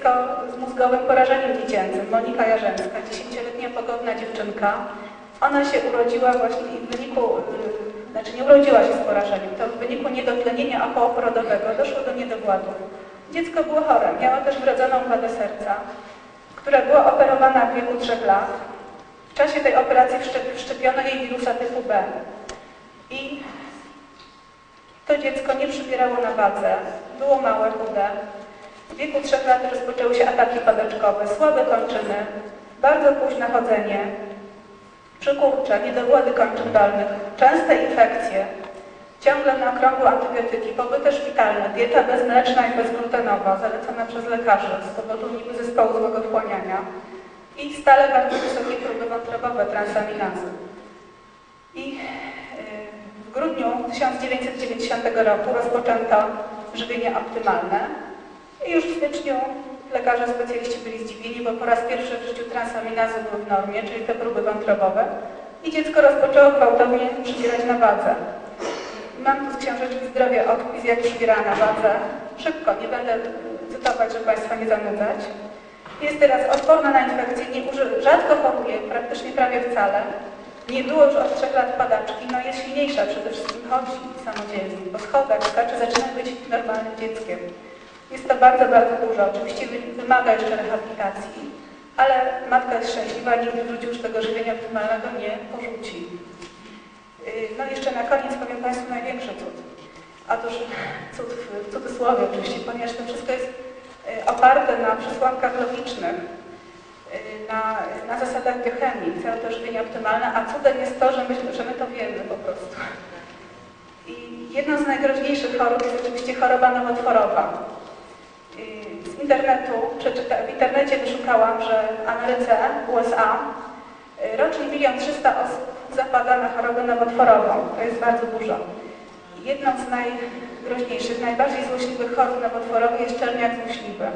dziecko z mózgowym porażeniem dziecięcym, Monika Jarzęska, 10-letnia pogodna dziewczynka. Ona się urodziła właśnie w wyniku, y, znaczy nie urodziła się z porażeniem, to w wyniku niedotlenienia okołoporodowego doszło do niedowładów. Dziecko było chore, miała też wrodzoną wadę serca, która była operowana w wieku 3 lat. W czasie tej operacji wszczepiono jej wirusa typu B. I to dziecko nie przybierało na wadze, było małe, chude. W wieku 3 lat rozpoczęły się ataki padaczkowe, słabe kończyny, bardzo późne chodzenie, przykurcze, niedowłady kończyn dolnych, częste infekcje, ciągle na okrągło antybiotyki, pobyty szpitalne, dieta bezmleczna i bezglutenowa, zalecona przez lekarzy. Z powodu niby zespołu złego wchłaniania. I stale bardzo wysokie próby wątrobowe transaminazy. I w grudniu 1990 roku rozpoczęto żywienie optymalne i już w styczniu lekarze specjaliści byli zdziwieni, bo po raz pierwszy w życiu transaminazy były w normie, czyli te próby wątrobowe i dziecko rozpoczęło gwałtownie przybierać na wadze. Mam tu z książeczki zdrowia odpis, jak przybiera na wadze. Szybko, nie będę cytować, żeby Państwa nie zanudzać. Jest teraz odporna na infekcje, nie uży, rzadko choruje, praktycznie prawie wcale. Nie było już od trzech lat padaczki, no jest silniejsza, przede wszystkim chodzi samodzielnie, po schodach skacze, zaczyna być normalnym dzieckiem. To bardzo, bardzo dużo. Oczywiście wymaga jeszcze rehabilitacji, ale matka jest szczęśliwa, nigdy w życiu już tego żywienia optymalnego nie porzuci. Y, no i jeszcze na koniec powiem Państwu największy cud. Otóż cud w cudzysłowie oczywiście, ponieważ to wszystko jest y, oparte na przesłankach logicznych, Y, na, na zasadach biochemii, całe to żywienie optymalne, a cudem jest to, że my, że my to wiemy po prostu. I jedną z najgroźniejszych chorób jest oczywiście choroba nowotworowa. Y, z internetu, przeczyta, w internecie wyszukałam, że w Ameryce, USA, y, rocznie milion trzysta osób zapada na chorobę nowotworową. To jest bardzo dużo. Jedną z najgroźniejszych, najbardziej złośliwych chorób nowotworowych jest czerniak złośliwy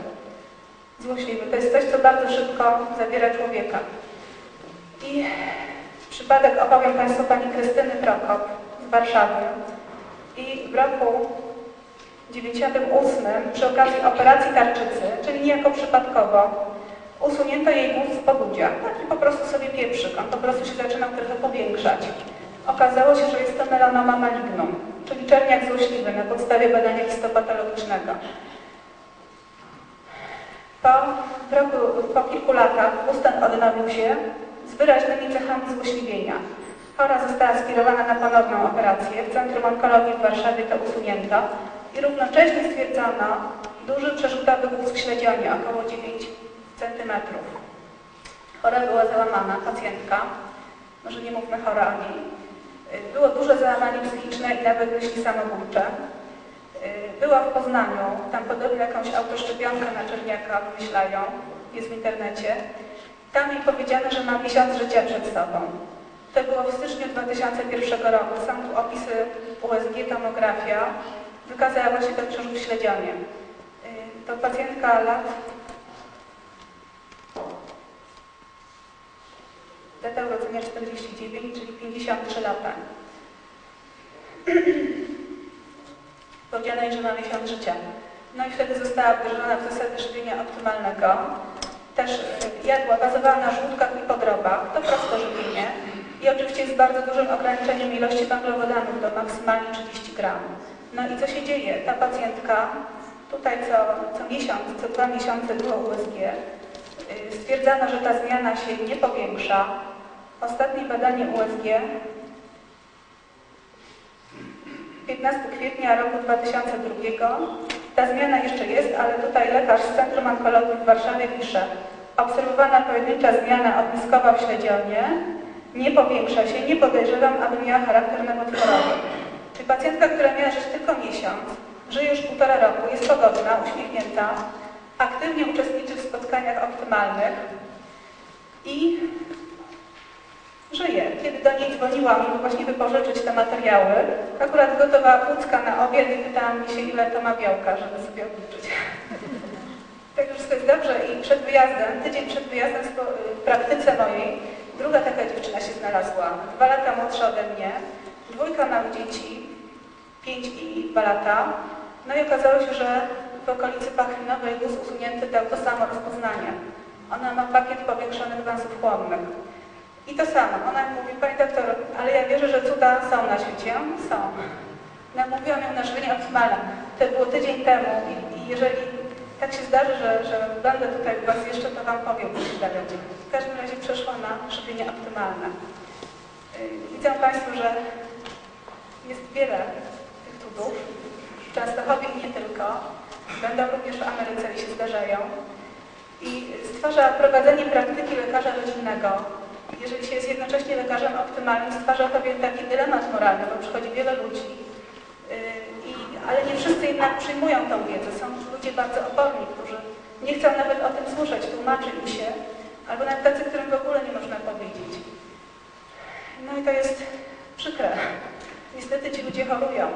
złośliwy. To jest coś, co bardzo szybko zabiera człowieka. I przypadek opowiem Państwu pani Krystyny Prokop z Warszawy. I w roku 98 przy okazji operacji tarczycy, czyli niejako przypadkowo, usunięto jej guz z podudzia. Taki po prostu sobie pieprzyk, on po prostu się zaczynał trochę powiększać. Okazało się, że jest to melanoma malignum, czyli czerniak złośliwy na podstawie badania histopatologicznego. Po, roku, po kilku latach ustan odnowił się z wyraźnymi cechami złośliwienia. Chora została skierowana na ponowną operację. W Centrum Onkologii w Warszawie to usunięto i równocześnie stwierdzono duży przerzutowy guz w śledzionie, około 9 cm. Chora była załamana, pacjentka, może nie mówmy chora o niej. Było duże załamanie psychiczne i nawet myśli samobójcze. Była w Poznaniu, tam podobnie jakąś autoszczepionkę na czerniaka wymyślają, jest w internecie. Tam jej powiedziano, że ma miesiąc życia przed sobą. To było w styczniu 2001 roku. Są tu opisy USG, tomografia. Wykazała ten przerzut w śledzionie. Y, to pacjentka lat data urodzenia 49, czyli 53 lata. Powiedziano jej, że ma miesiąc życia. No i wtedy została wdrożona w zasady żywienia optymalnego. Też y, jadła, bazowała na żółtkach i podrobach. To proste żywienie. I oczywiście z bardzo dużym ograniczeniem ilości węglowodanów do maksymalnie 30 gram. No i co się dzieje? Ta pacjentka tutaj co, co miesiąc, co dwa miesiące było USG. Y, stwierdzano, że ta zmiana się nie powiększa. Ostatnie badanie USG 15 kwietnia roku 2002. Ta zmiana jeszcze jest, ale tutaj lekarz z Centrum Onkologii w Warszawie pisze obserwowana pojedyncza zmiana ogniskowa w śledzionie nie powiększa się, nie podejrzewam, aby miała charakter nowotworowy. Czyli pacjentka, która miała żyć tylko miesiąc, żyje już półtora roku, jest pogodna, uśmiechnięta, aktywnie uczestniczy w spotkaniach optymalnych i żyje. Kiedy do niej dzwoniłam, żeby właśnie wypożyczyć te materiały, akurat gotowała płucka na obiad i pytałam się, ile to ma białka, żeby sobie odliczyć. Także wszystko jest dobrze i przed wyjazdem, tydzień przed wyjazdem w praktyce mojej, druga taka dziewczyna się znalazła, dwa lata młodsza ode mnie, dwójka małych dzieci, pięć i dwa lata. No i okazało się, że w okolicy Pachlinowej guz usunięty to samo rozpoznanie. Ona ma pakiet powiększonych węzłów chłonnych. I to samo. Ona mówi, pani doktor, ale ja wierzę, że cuda są na świecie. Ja mówię, Są. Namówiłam ją na żywienie optymalne. To było tydzień temu i, i jeżeli tak się zdarzy, że, że będę tutaj u Was jeszcze, to Wam powiem, co się dzieje. W każdym razie przeszła na żywienie optymalne. Yy, Widzą Państwo, że jest wiele tych cudów. W Częstochowie i nie tylko. Będą również w Ameryce i się zdarzają. I stwarza prowadzenie praktyki lekarza rodzinnego. Jeżeli się jest jednocześnie lekarzem optymalnym, stwarza pewien taki dylemat moralny, bo przychodzi wiele ludzi, yy, i, ale nie wszyscy jednak przyjmują tą wiedzę. Są ludzie bardzo oporni, którzy nie chcą nawet o tym słyszeć, tłumaczy im się, albo nawet tacy, którym w ogóle nie można powiedzieć. No i to jest przykre. Niestety ci ludzie chorują.